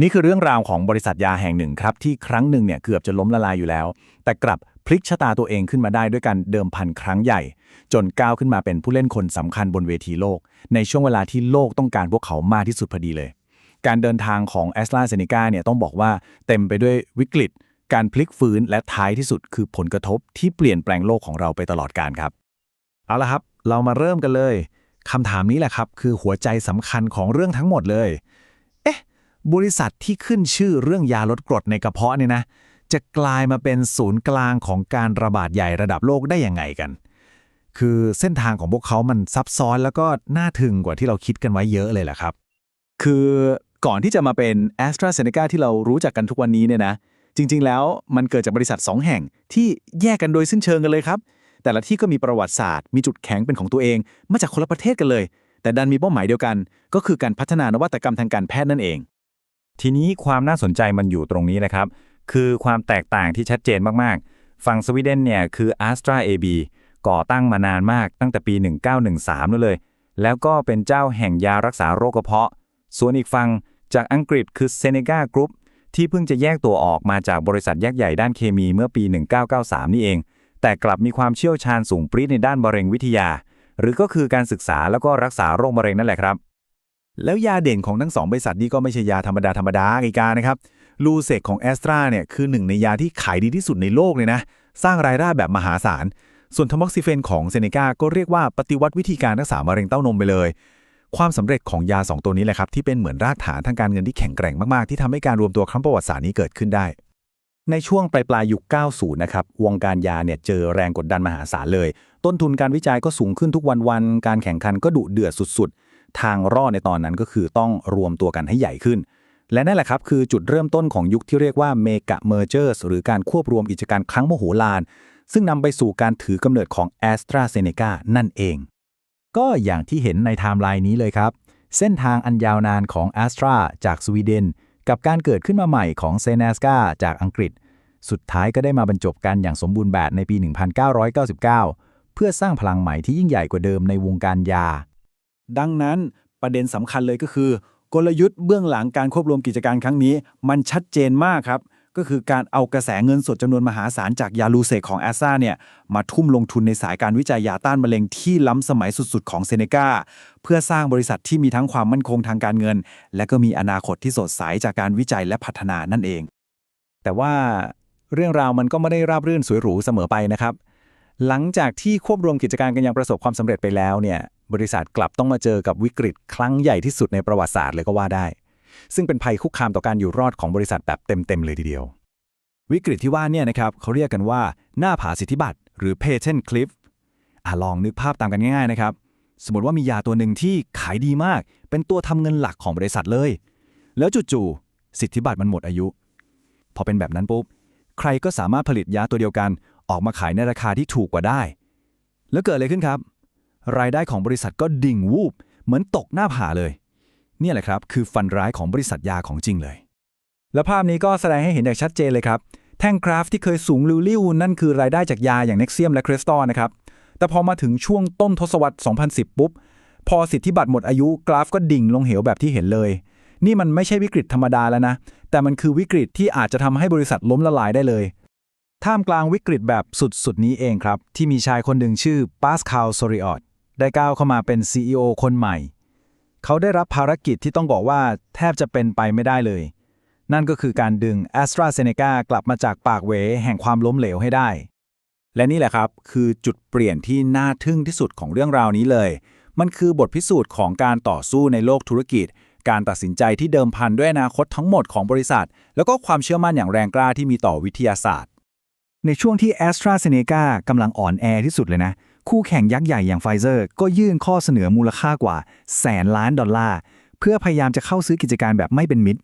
นี่คือเรื่องราวของบริษัทยาแห่งหนึ่งครับที่ครั้งหนึ่งเนี่ยเกือบจะล้มละลายอยู่แล้ว แต่กลับพลิกชะตาตัวเองขึ้นมาได้ด้วยการเดิมพันครั้งใหญ่ จนก้าวขึ้นมาเป็นผู้เล่นคนสำคัญบนเวทีโลก ในช่วงเวลาที่โลกต้องการพวกเขามากที่สุดพอดีเลย การเดินทางของ a s t r a z เซ e c a เนี่ยต้องบอกว่าเต็มไปด้วยวิกฤต การพลิกฟื้นและท้ายที่สุดคือผลกระทบที่เปลี่ยนแปลงโลกของเราไปตลอดกาลครับ เอาละครับ เรามาเริ่มกันเลยคำถามนี้แหละครับ คือหัวใจสำคัญของเรื่องทั้งหมดเลย บริษัทที่ขึ้นชื่อเรื่องยาลดกรดในกระเพาะเนี่ยนะ จะกลายมาเป็นศูนย์กลางของการระบาดใหญ่ระดับโลกได้ยังไงกัน คือเส้นทางของพวกเขามันซับซ้อนแล้วก็น่าถึงกว่าที่เราคิดกันไว้เยอะเลยแหละครับ คือก่อนที่จะมาเป็น a s t r a z เซ e c a ที่เรารู้จักกันทุกวันนี้เนี่ยนะ จริง ๆ แล้วมันเกิดจากบริษัท 2 แห่งที่แยกกันโดยสิ้นเชิงกันเลยครับ แต่ละที่ก็มีประวัติศาสตร์ มีจุดแข็งเป็นของตัวเอง มาจากคนละประเทศกันเลย แต่ดันมีเป้าหมายเดียวกัน ก็คือการพัฒนานวัตกรรมทางการแพทย์นั่นเอง ทีนี้ความน่าสนใจมันอยู่ตรงนี้แหละครับ คือความแตกต่างที่ชัดเจนมากๆ ฝั่งสวีเดนเนี่ยคือ Astra AB ก่อตั้งมานานมากตั้งแต่ปี 1913นั่นเลย แล้วก็เป็นเจ้าแห่งยารักษาโรคกระเพาะ ส่วนอีกฝั่งจากอังกฤษคือ Seneca Group ที่เพิ่งจะแยกตัวออกมาจากบริษัทยักษ์ใหญ่ด้านเคมีเมื่อปี 1993 นี่เอง แต่กลับมีความเชี่ยวชาญสูงปรี๊ดในด้านมะเร็งวิทยา หรือก็คือการศึกษาแล้วก็รักษาโรคมะเร็งนั่นแหละครับ แล้วยาเด่นของทั้งสองบริษัทนี้ก็ไม่ใช่ยาธรรมดาธรรมดาอีกานะครับลูเซกของแอสตราเนี่ยคือหนึ่งในยาที่ขายดีที่สุดในโลกเลยนะ สร้างรายได้แบบมหาศาล ส่วนทอมอกซิเฟนของเซเนกาก็เรียกว่าปฏิวัติวิธีการรักษามะเร็งเต้านมไปเลย ความสำเร็จของยา 2 ตัวนี้แหละครับ ที่เป็นเหมือนรากฐานทางการเงินที่แข็งแกร่งมาก ๆ ที่ทำให้การรวมตัวครั้งประวัติศาสตร์นี้เกิดขึ้นได้ ในช่วงปลายปลายยุค 90 นะครับวงการยาเนี่ยเจอแรงกดดันมหาศาลเลย ต้นทุนการวิจัยก็สูงขึ้นทุกวันวันๆการแข่งขันก็ดุเดือดสุดๆ ทางรอดในตอนนั้นก็คือต้องรวมตัวกันให้ใหญ่ขึ้น และนั่นแหละครับคือจุดเริ่มต้นของยุคที่เรียกว่าเมกะเมอร์เจอร์หรือการควบรวมกิจการครั้งมโหฬารซึ่งนำไปสู่การถือกำเนิดของ a s t r a z เซ e c a นั่นเอง ก็อย่างที่เห็นในไทม์ไลน์นี้เลยครับ เส้นทางอันยาวนานของ a s t r a จากสวีเดน กับการเกิดขึ้นมาใหม่ของเซ n a s c a จากอังกฤษ สุดท้ายก็ได้มาบรรจบกันอย่างสมบูรณ์แบบในปี 1999 เพื่อสร้างพลังใหม่ที่ยิ่งใหญ่กว่าเดิมในวงการยา ดังนั้นประเด็นสำคัญเลยก็คือ กลยุทธ์เบื้องหลังการควบรวมกิจการครั้งนี้ มันชัดเจนมากครับ ก็คือการเอากระแสเงินสดจำนวนมหาศาลจากยาลูเซของแอสซาเนี่ยมาทุ่มลงทุนในสายการวิจัยยาต้านมะเร็งที่ล้ำสมัยสุดๆ ของเซเนกาเพื่อสร้างบริษัทที่มีทั้งความมั่นคงทางการเงิน และก็มีอนาคตที่สดใสจากการวิจัยและพัฒนานั่นเอง แต่ว่าเรื่องราวมันก็ไม่ได้ราบรื่นสวยหรูเสมอไปนะครับ หลังจากที่ควบรวมกิจการกันอย่างประสบความสำเร็จไปแล้วเนี่ยบริษัทกลับต้องมาเจอกับวิกฤตครั้งใหญ่ที่สุดในประวัติศาสตร์เลยก็ว่าได้ ซึ่งเป็นภัยคุกคามต่อการอยู่รอดของบริษัทแบบเต็มๆเลยทีเดียว วิกฤตที่ว่าเนี่ยนะครับเขาเรียกกันว่า หน้าผาสิทธิบัตรหรือ patent cliff อะลองนึกภาพตามกันง่ายๆนะครับ สมมติว่ามียาตัวหนึ่งที่ขายดีมาก เป็นตัวทำเงินหลักของบริษัทเลย แล้วจู่ๆสิทธิบัตรมันหมดอายุ พอเป็นแบบนั้นปุ๊บใครก็สามารถผลิตยาตัวเดียวกัน ออกมาขายในราคาที่ถูกกว่าได้ แล้วเกิดอะไรขึ้นครับ รายได้ของบริษัทก็ดิ่งวูบ เหมือนตกหน้าผาเลยเนี่แหละครับ คือฟันร้ายของบริษัทยาของจริงเลย และภาพนี้ก็แสดงให้เห็นอย่างชัดเจนเลยครับ แท่งกราฟที่เคยสูงลิ่วๆนั่นคือรายได้จากยาอย่างเน็กเซียมและคริสตัลนะครับ แต่พอมาถึงช่วงต้นทศวรรษ 2010 ปุ๊บ พอสิทธิบัตรหมดอายุกราฟก็ดิ่งลงเหวแบบที่เห็นเลยนี่มันไม่ใช่วิกฤตธรรมดาแล้วนะ แต่มันคือวิกฤตที่อาจจะทำให้บริษัทล้มละลายได้เลย ท่ามกลางวิกฤตแบบสุดๆ นี้เองครับ ที่มีชายคนหนึ่งชื่อปาสคาลโซริออตได้ก้าวเข้ามาเป็น CEO คนใหม่ เขาได้รับภารกิจที่ต้องบอกว่าแทบจะเป็นไปไม่ได้เลย นั่นก็คือการดึง a s t r a z เซ e c a กลับมาจากปากเหวแห่งความล้มเหลวให้ได้ และนี่แหละครับ คือจุดเปลี่ยนที่น่าทึ่งที่สุดของเรื่องราวนี้เลย มันคือบทพิสูจน์ของการต่อสู้ในโลกธุรกิจ การตัดสินใจที่เดิมพันด้วยอนาคตทั้งหมดของบริษัท แล้วก็ความเชื่อมั่นอย่างแรงกล้าที่มีต่อวิทยาศาสตร์ ในช่วงที่ a s t r a z เซ e c a กำลังอ่อนแอที่สุดเลยนะ คู่แข่งยักษ์ใหญ่อย่างไฟเซอร์ก็ยื่นข้อเสนอมูลค่ากว่าแสนล้านดอลลาร์ เพื่อพยายามจะเข้าซื้อกิจการแบบไม่เป็นมิตร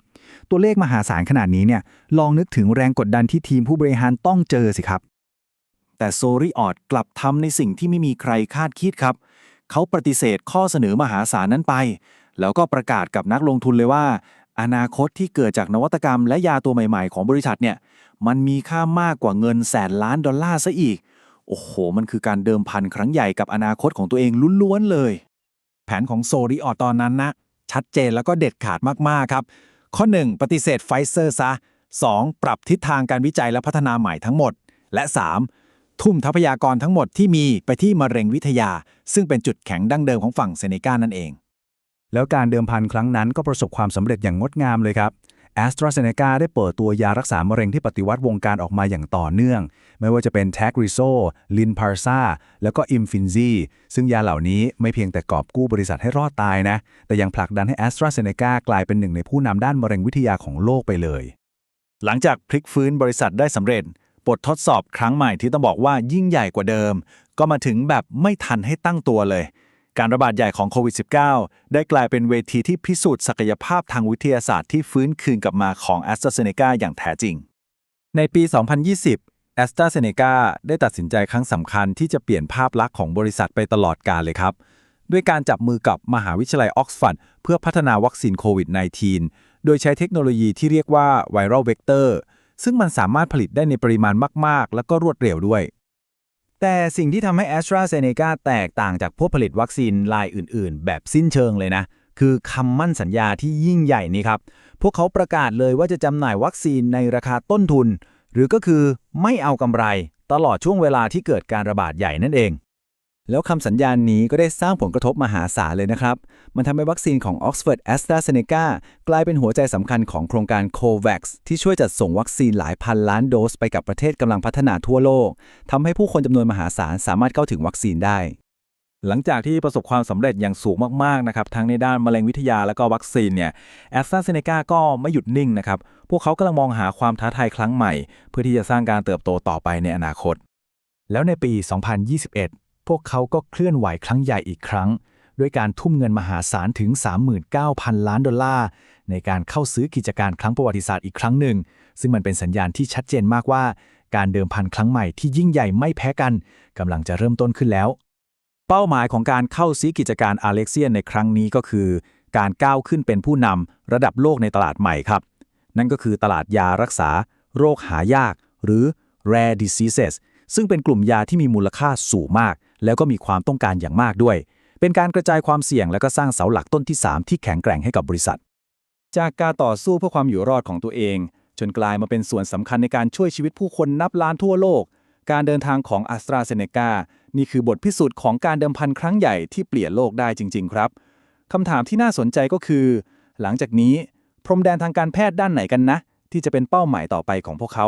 ตัวเลขมหาศาลขนาดนี้เนี่ยลองนึกถึงแรงกดดันที่ทีมผู้บริหารต้องเจอสิครับ แต่โซริออดกลับทำในสิ่งที่ไม่มีใครคาดคิดครับ เขาปฏิเสธข้อเสนอมหาศาลนั้นไป แล้วก็ประกาศกับนักลงทุนเลยว่า อนาคตที่เกิดจากนวัตกรรมและยาตัวใหม่ๆ ของบริษัทเนี่ยมันมีค่ามากกว่าเงินแสนล้านดอลลาร์ซะอีก โอ้โห มันคือการเดิมพันครั้งใหญ่กับอนาคตของตัวเองล้วนๆเลย แผนของโซริออตอนนั้นนะชัดเจนแล้วก็เด็ดขาดมากๆครับ ข้อ 1 ปฏิเสธไฟเซอร์ซะ 2. ปรับทิศทางการวิจัยและพัฒนาใหม่ทั้งหมด และ 3. ทุ่มทรัพยากรทั้งหมดที่มีไปที่มะเร็งวิทยา ซึ่งเป็นจุดแข็งดั้งเดิมของฝั่งเซเนกานั่นเอง แล้วการเดิมพันครั้งนั้นก็ประสบความสำเร็จอย่างงดงามเลยครับ a s t r a z เซ e c a ได้เปิดตัวยารักษามะเร็งที่ปฏิวัติวงการออกมาอย่างต่อเนื่อง ไม่ว่าจะเป็น t a g r i s o l i n p a r s a แล้วก็ i m f i n z i ซึ่งยาเหล่านี้ไม่เพียงแต่กอบกู้บริษัทให้รอดตายนะ แต่ยังผลักดันให้ a s t r a z เซ e c a กลายเป็นหนึ่งในผู้นำด้านมะเร็งวิทยาของโลกไปเลย หลังจากพลิกฟื้นบริษัทได้สำเร็จ บททดสอบครั้งใหม่ที่ต้องบอกว่ายิ่งใหญ่กว่าเดิม ก็มาถึงแบบไม่ทันให้ตั้งตัวเลย การระบาดใหญ่ของโควิด -19 ได้กลายเป็นเวทีที่พิสูจน์ศักยภาพทางวิทยาศาสตร์ที่ฟื้นคืนกลับมาของ a s t r a z เซ e c a อย่างแท้จริง ในปี 2020 a s t r a z เซ e c a ได้ตัดสินใจครั้งสำคัญที่จะเปลี่ยนภาพลักษณ์ของบริษัทไปตลอดกาลเลยครับ ด้วยการจับมือกับมหาวิทยาลัยออกซฟอร์ดเพื่อพัฒนาวัคซีนโควิด -19 โดยใช้เทคโนโลยีที่เรียกว่าไวรัลเวกเตอร์ซึ่งมันสามารถผลิตได้ในปริมาณมาก ๆ แล้วก็รวดเร็วด้วย แต่สิ่งที่ทำให้ a s t r a z เซ e c a แตกต่างจากผู้ผลิตวัคซีนรายอื่น ๆ แบบสิ้นเชิงเลยนะ คือคำมั่นสัญญาที่ยิ่งใหญ่นี้ครับ พวกเขาประกาศเลยว่าจะจำหน่ายวัคซีนในราคาต้นทุน หรือก็คือไม่เอากำไรตลอดช่วงเวลาที่เกิดการระบาดใหญ่นั่นเอง แล้วคำสัญญาณนี้ก็ได้สร้างผลกระทบมหาศาลเลยนะครับ มันทำให้วัคซีนของ Oxford AstraZeneca กลายเป็นหัวใจสำคัญของโครงการ COVAX ที่ช่วยจัดส่งวัคซีนหลายพันล้านโดสไปกับประเทศกำลังพัฒนาทั่วโลกทำให้ผู้คนจำนวนมหาศาลสามารถเข้าถึงวัคซีนได้ หลังจากที่ประสบความสำเร็จอย่างสูงมากๆนะครับทั้งในด้านมะเร็งวิทยาและก็วัคซีนเนี่ยแอสตราเซเนกาก็ไม่หยุดนิ่งนะครับพวกเขากำลังมองหาความท้าทายครั้งใหม่ เพื่อที่จะสร้างการเติบโตต่อไปในอนาคต แล้วในปี 2021 พวกเขาก็เคลื่อนไหวครั้งใหญ่อีกครั้ง ด้วยการทุ่มเงินมหาศาลถึง 39,000 ล้านดอลลาร์ ในการเข้าซื้อกิจการครั้งประวัติศาสตร์อีกครั้งหนึ่ง ซึ่งมันเป็นสัญญาณที่ชัดเจนมากว่า การเดิมพันครั้งใหม่ที่ยิ่งใหญ่ไม่แพ้กันกำลังจะเริ่มต้นขึ้นแล้ว เป้าหมายของการเข้าซื้อกิจการอาเล็กเซียนในครั้งนี้ก็คือ การก้าวขึ้นเป็นผู้นำระดับโลกในตลาดใหม่ครับ นั่นก็คือตลาดยารักษา โรคหายาก หรือ rare diseases ซึ่งเป็นกลุ่มยาที่มีมูลค่าสูงมาก แล้วก็มีความต้องการอย่างมากด้วย เป็นการกระจายความเสี่ยงและก็สร้างเสาหลักต้นที่ 3 ที่แข็งแกร่งให้กับบริษัท จากการต่อสู้เพื่อความอยู่รอดของตัวเอง จนกลายมาเป็นส่วนสำคัญในการช่วยชีวิตผู้คนนับล้านทั่วโลก การเดินทางของ a s t r a z เซ e c a นี่คือบทพิสูจน์ของการเดิมพันครั้งใหญ่ที่เปลี่ยนโลกได้จริง ๆ ครับคำถามที่น่าสนใจก็คือ หลังจากนี้พรมแดนทางการแพทย์ด้านไหนกันนะ ที่จะเป็นเป้าหมายต่อไปของพวกเขา